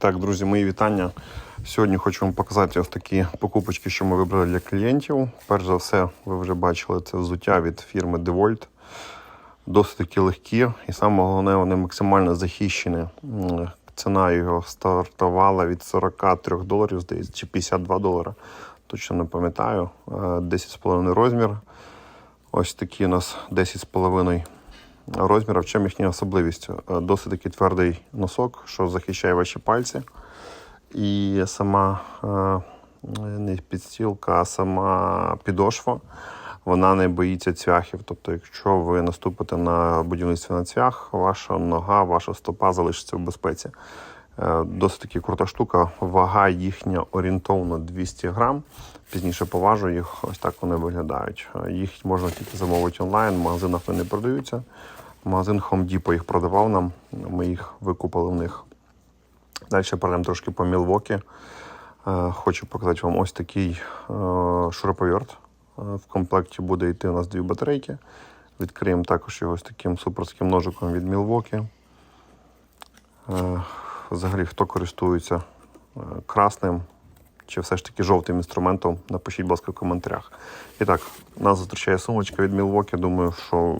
Так, друзі, мої вітання. Сьогодні хочу вам показати ось такі покупочки, що ми вибрали для клієнтів. Перш за все, ви вже бачили це взуття від фірми DeWalt. Досить таки легкі і саме головне, вони максимально захищені. Ціна його стартувала від 43 доларів, здається, чи 52 долара. Точно не пам'ятаю. Е, 10,5 розмір. Ось такі у нас 10,5 розміра. В чому їхня особливість? Е, Досить таки твердий носок, що захищає ваші пальці. І сама е, не підстілка, а сама підошва, вона не боїться цвяхів. Тобто, якщо ви наступите на будівництві на цвях, ваша нога, ваша стопа залишиться в безпеці. Е, Досить таки крута штука. Вага їхня орієнтовно 200 грам. Пізніше поважу їх. Ось так вони виглядають. Е, Їх можна тільки замовити онлайн, в магазинах вони не продаються. Магазин Home Depot їх продавав нам. Ми їх викупили в них. Далі перейдемо трошки по Мілвокі. Е, Хочу показати вам ось такий шуруповерт. В комплекті буде йти у нас дві батарейки. Відкриємо також його ось таким суперським ножиком від Мілвокі. Взагалі, хто користується е, красним чи все ж таки жовтим інструментом, напишіть, будь ласка, в коментарях. І так, нас зустрічає сумочка від Мілвокі. Думаю, що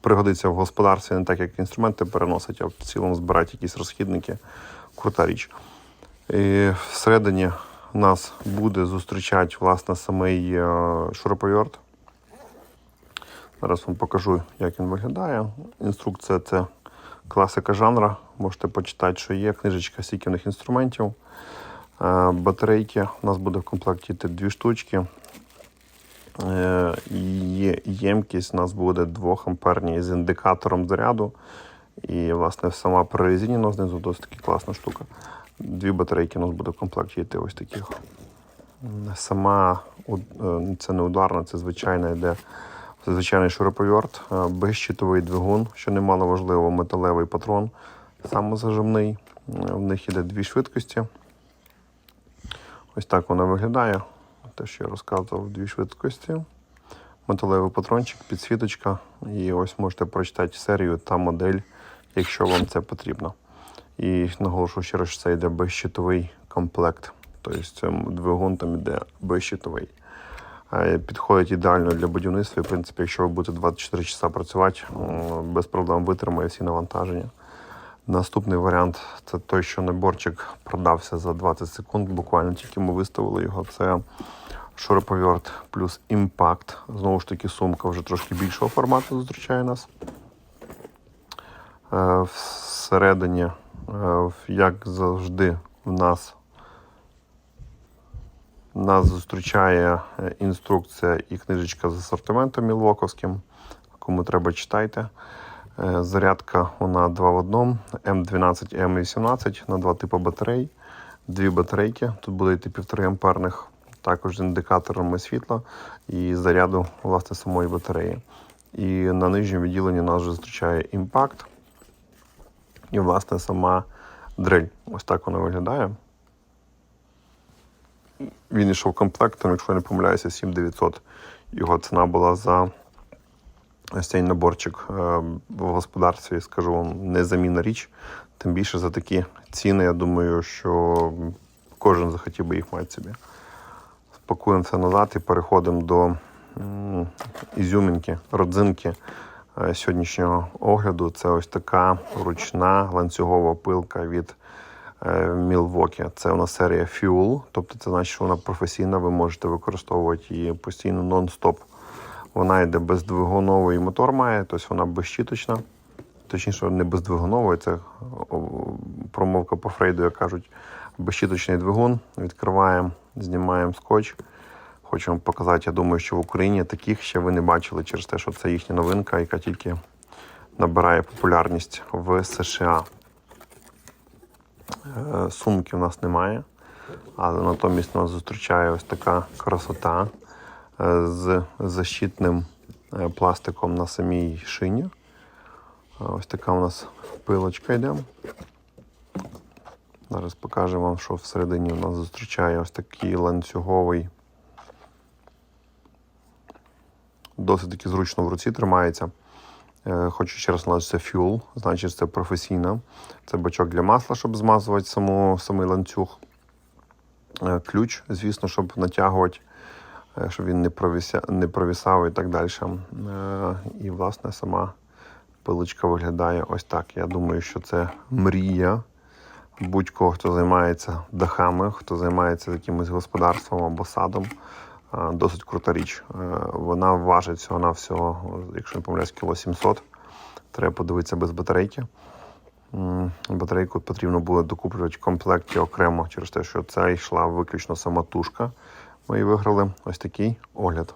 пригодиться в господарстві не так, як інструменти переносить, а в цілому збирати якісь розхідники. Крута річ. І всередині нас буде зустрічати власне самий е, шуруповерт. Зараз вам покажу, як він виглядає. Інструкція це класика жанра. Можете почитати, що є. Книжечка стіківних інструментів. Е, Батарейки. У нас буде в комплекті дві штучки. Е, Є ємкість у нас буде 2 амперні з індикатором заряду. І, власне, сама прорезинена знизу досить таки класна штука. Дві батарейки у нас буде в комплекті йти ось таких. Сама е, це не ударна, це звичайна йде звичайний шуруповерт, е, безщитовий двигун, що немало важливо, металевий патрон, самозажимний. Е, В них іде дві швидкості. Ось так вона виглядає. Те, що я розказував, дві швидкості. Металевий патрончик, підсвіточка. І ось можете прочитати серію та модель, якщо вам це потрібно. І наголошую ще раз, що це йде безщитовий комплект. Тобто двигун там йде безщитовий. Підходить ідеально для будівництва. І, в принципі, якщо ви будете 24 часа працювати, без проблем витримає всі навантаження. Наступний варіант це той, що наборчик продався за 20 секунд. Буквально тільки ми виставили його. Це шуруповерт плюс імпакт. Знову ж таки, сумка вже трошки більшого формату зустрічає нас. Е, Всередині, е, як завжди, в нас нас зустрічає е, інструкція і книжечка з асортиментом мілвоковським. Кому треба, читайте. Е, Зарядка вона 2 в 1, М12 і М18 на два типи батарей. Дві батарейки. Тут буде йти 1,5 амперних, також з індикаторами світла і заряду власне самої батареї. І на нижньому відділенні нас зустрічає імпакт. І, власне, сама дрель. Ось так вона виглядає. Він йшов комплектом, якщо я не помиляюся, 7900. Його ціна була за ось цей наборчик е, в господарстві, скажу вам, незамінна річ. Тим більше за такі ціни, я думаю, що кожен захотів би їх мати собі. Спакуємо це назад і переходимо до ізюмінки, родзинки е, сьогоднішнього огляду. Це ось така ручна ланцюгова пилка від е, Milwaukee. Це у нас серія Fuel, тобто це значить, що вона професійна, ви можете використовувати її постійно нон-стоп. Вона йде бездвигуновий мотор має, тобто вона безщіточна. Точніше, не бездвигуновий, це промовка по Фрейду, як кажуть, безщіточний двигун. Відкриваємо, знімаємо скотч. Хочу вам показати, я думаю, що в Україні таких ще ви не бачили через те, що це їхня новинка, яка тільки набирає популярність в США. Е, Сумки в нас немає, але натомість нас зустрічає ось така красота е, з защитним е, пластиком на самій шині. Ось така у нас пилочка йде. Зараз покажу вам, що всередині у нас зустрічає ось такий ланцюговий. Досить таки зручно в руці тримається. Е, Хочу ще раз наголосити, це значить це професійна. Це бачок для масла, щоб змазувати саму, самий ланцюг. Е, Ключ, звісно, щоб натягувати, е, щоб він не, провіся, не провісав і так далі. І, власне, сама пилочка виглядає ось так. Я думаю, що це мрія будь-кого, хто займається дахами, хто займається якимось господарством або садом. Досить крута річ. Е, Вона важить всього на всього, якщо не помиляюсь, кіло 700. Треба подивитися без батарейки. Батарейку потрібно було докуплювати в комплекті окремо через те, що це йшла виключно самотужка. Ми її виграли. Ось такий огляд.